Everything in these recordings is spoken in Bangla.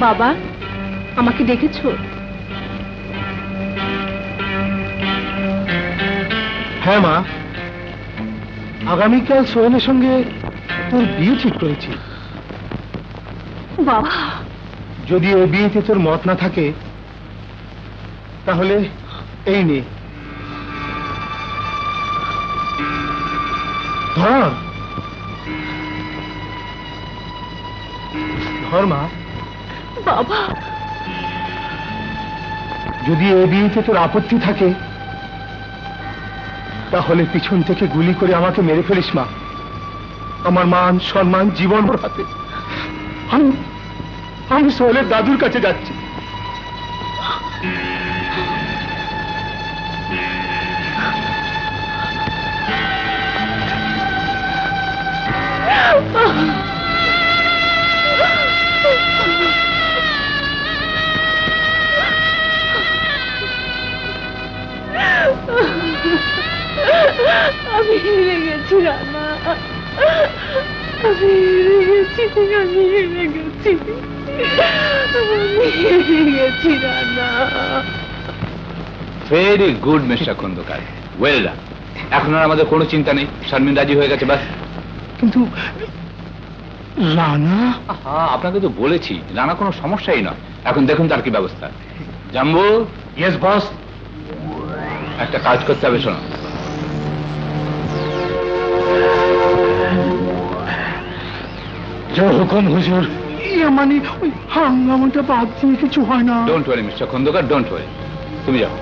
বাবা আমাকে ডেকেছো? হ্যাঁ মা। আগামীকাল সোহেলের সঙ্গে তোর বিয়ে ঠিক করেছি। বাবা। যদি ওই বিয়েতে তোর মত না থাকে তাহলে এই নে। ধর। ধর মা। বাবা। যদি এই বিয়েতে তোর আপত্তি থাকে তাহলে পিছন থেকে গুলি করে আমাকে মেরে ফেলিস মা। আমার মান সম্মান জীবন হাতে। আমি আমি সোহেলের দাদুর কাছে যাচ্ছি। আমি হেরে গেছি আমি হেরে গেছি। আমি হেরে গেছি Rana. Very good mister Khandakar well done এখন আর আমাদের কোনো চিন্তা নেই। শারমিন রাজি হয়ে গেছে বাস। কিন্তু রানা? হ্যাঁ আপনাকে তো বলেছি রানা কোনো সমস্যাই নয়। এখন দেখুন তার কি ব্যবস্থা। জাম্বু? ইয়েস বস একটা কাজ করতে হবে শোনো। যে হুকুম হুজুর। ইয়ে মানে ওই হাঙ্গামাটা বাদ দিয়ে কিছু হয় না? Don't worry mister Khandakar don't worry তুমি যাও।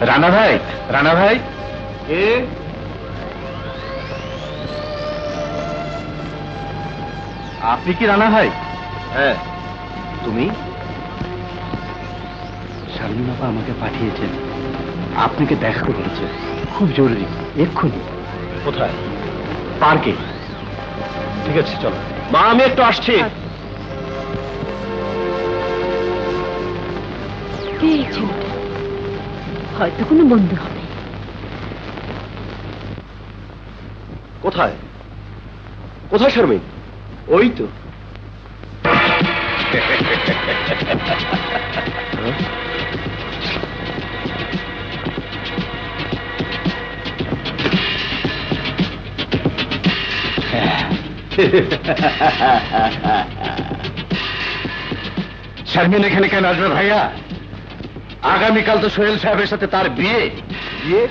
রানা ভাই রানা ভাই। এ আপনি কি রানা ভাই? হ্যাঁ। তুমি? শারমিন আপা আমাকে পাঠিয়েছেন। আপনাকে দেখা করেছে খুব জরুরি। এক্ষুনি। কোথায়? পার্কে। ঠিক আছে চলো। মা আমি একটু আসছি। কে হয়তো কোনো বন্ধু হবে। কোথায়? কোথায় শারমিন? ওই তো। শারমিন, এখানে কেন আসবে ভাইয়া? আগামীকাল তো সোহেল সাহেবের সাথে তার বিয়ে। বিয়ে?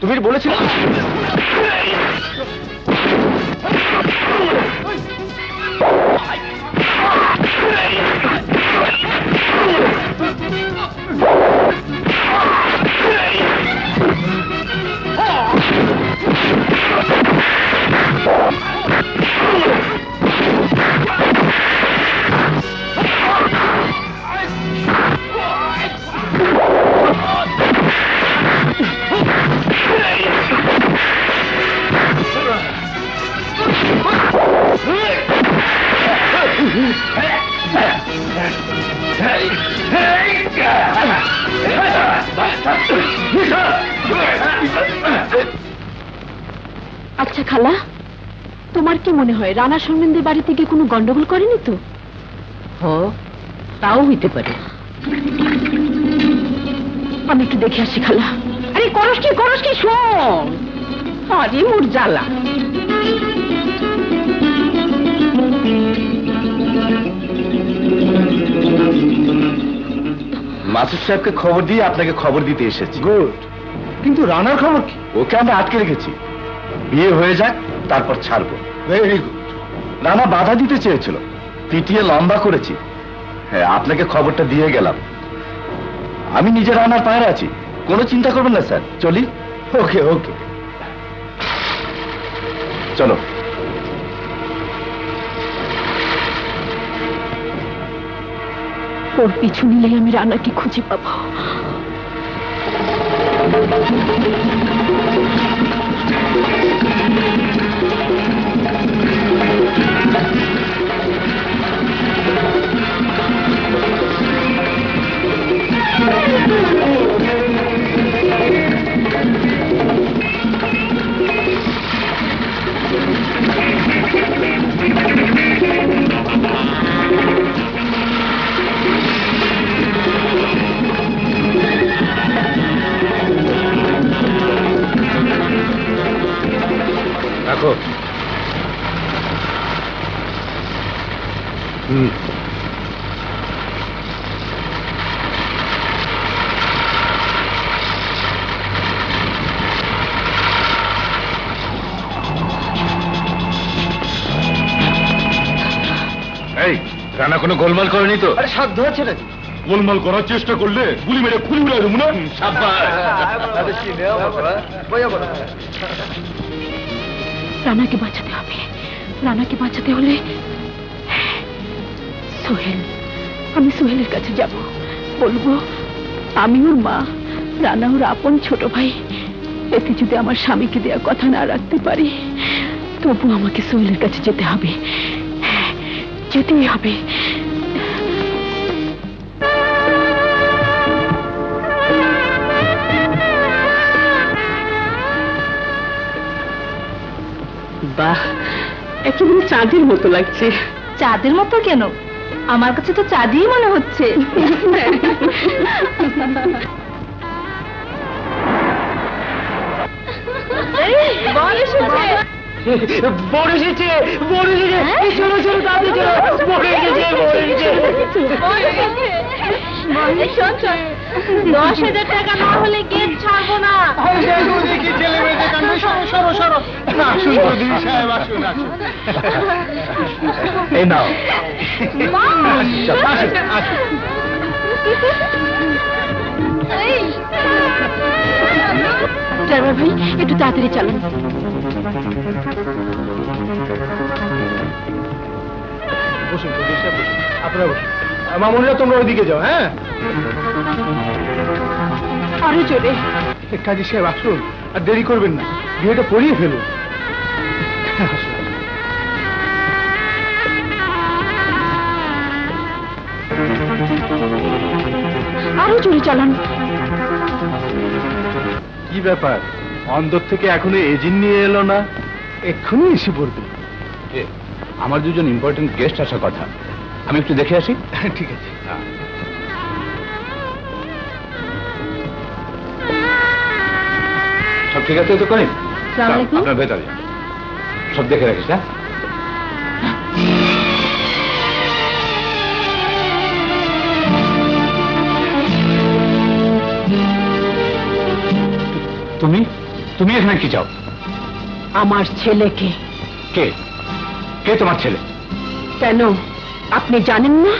তুমি বলেছিলে আচ্ছা খালা তোমার কি মনে হয় রানা সঙ্গেন্দের বাড়িতে গিয়ে কোনো গন্ডগোল করেনি তো? হ তাও হইতে পারে। আমি একটু দেখে আসি খালা। আরে করস কি করস কি শোন। আরে মোর জ্বালা। মাসুদ সাহেবকে খবর দিয়ে আপনাকে খবর দিতে এসেছি। গুড। কিন্তু রানার খবর কি? ওকে আমরা আটকে রেখেছি। বিয়ে হয়ে যাক তারপর ছাড়বো। ভেরি গুড রানা বাধা দিতে চেয়েছিল। পিটিয়ে লম্বা করেছি। হ্যাঁ আপনাকে খবরটা দিয়ে গেলাম। আমি নিজে রানার পায়ে আছি। কোনো চিন্তা করবেন না স্যার। চলি। ওকে ওকে চলো। ওর পিছু নিলেই আমি রানাকে খুঁজে পাবো। এই রানা কোনো গোলমাল করেনি তো? আরে সাধ্য আছে নাকি গোলমাল করার চেষ্টা করলে গুলি মেরে খুলি উড়াই দেবো না? রানাকে বাঁচাতে হবে। রানাকে বাঁচাতে হলে সোহেল আমি সোহেলের কাছে যাব। বলব আমি ওর মা রানা ওর আপন ছোট ভাই। এতে যদি আমার স্বামীকে দেওয়া কথা না রাখতে পারি তবু আমাকে সোহেলের কাছে যেতে হবে। যেতেই হবে। বাহ একেবারে চাঁদের মতো লাগছে। চাঁদের মতো কেন? আমার কাছে তো চাঁদই মনে হচ্ছে। বড় এসেছে। বড় এসেছে চলো চলো তাড়াতাড়ি চলো। বড় এসেছে। বড় এসেছে দশ হাজার টাকা না হলে গেট ছাড়বো না। আসুন চৌধুরী সাহেব আসুন আসুন। এই নাও। আসুন আসুন। ড্রাইভার ভাই একটু তাড়াতাড়ি চালান। বসুন চৌধুরী সাহেব বসুন। আপনারা বসুন। মামুনিরা তোমরা ওইদিকে যাও হ্যাঁ? আরও জোরে। কাজী সাহেব আসুন। আর দেরি করবেন না। বিয়েটা পড়িয়ে ফেলুন। আরও জোরে চালান। কি ব্যাপার? অন্দর থেকে এখনও এজিন নিয়ে এলো না? এক্ষুনি এসে পড়বে। আমার দুজন ইম্পর্টেন্ট গেস্ট আসার কথা। আমি একটু দেখে আসি? ঠিক আছে। সব ঠিক আছে তো করেন আপনার ভেতরে। সব দেখে রাখিস হ্যাঁ? তুমি? তুমি এখানে কি চাও? আমার ছেলেকে কে? কে তোমার ছেলে? কেন? আপনি জানেন না?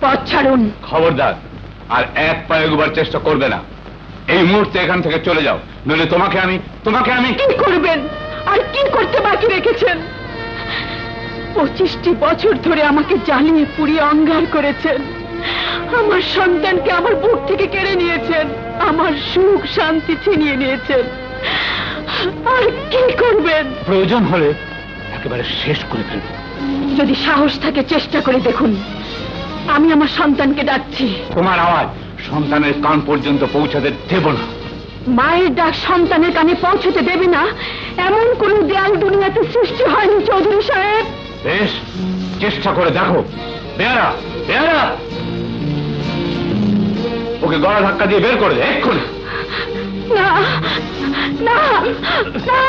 পথ ছাড়ুন। খবরদার আর এক পায়ে এগোবার চেষ্টা করবে না। এই মুহূর্তে এখান থেকে চলে যাও নইলে তোমাকে আমি তোমাকে আমি কি করবেন? আর কি করতে বাকি রেখেছেন? পঁচিশটি বছর ধরে আমাকে জ্বালিয়ে পুড়িয়ে অঙ্গার করেছেন। আমার সন্তানকে আমার বুক থেকে কেড়ে নিয়েছেন। আমার সুখ শান্তি ছিনিয়ে নিয়েছেন। আর কি করবেন? প্রয়োজন হলে একেবারে শেষ করে ফেলব যদি সাহস থাকে চেষ্টা করে দেখুন। আমি আমার সন্তানকে ডাকছি। তোমার আওয়াজ সন্তানের কান পর্যন্ত পৌঁছাতে দেব না। মায়ের ডাক সন্তানের কানে পৌঁছতে দেবে না। এমন কোন দেয়াল দুনিয়াতে সৃষ্টি হয়নি চৌধুরী সাহেব। বেশ চেষ্টা করে দেখো। বেয়ারা বেয়ারা! ওকে গলা ধাক্কা দিয়ে বের করে দে এক্ষুনি। না না না।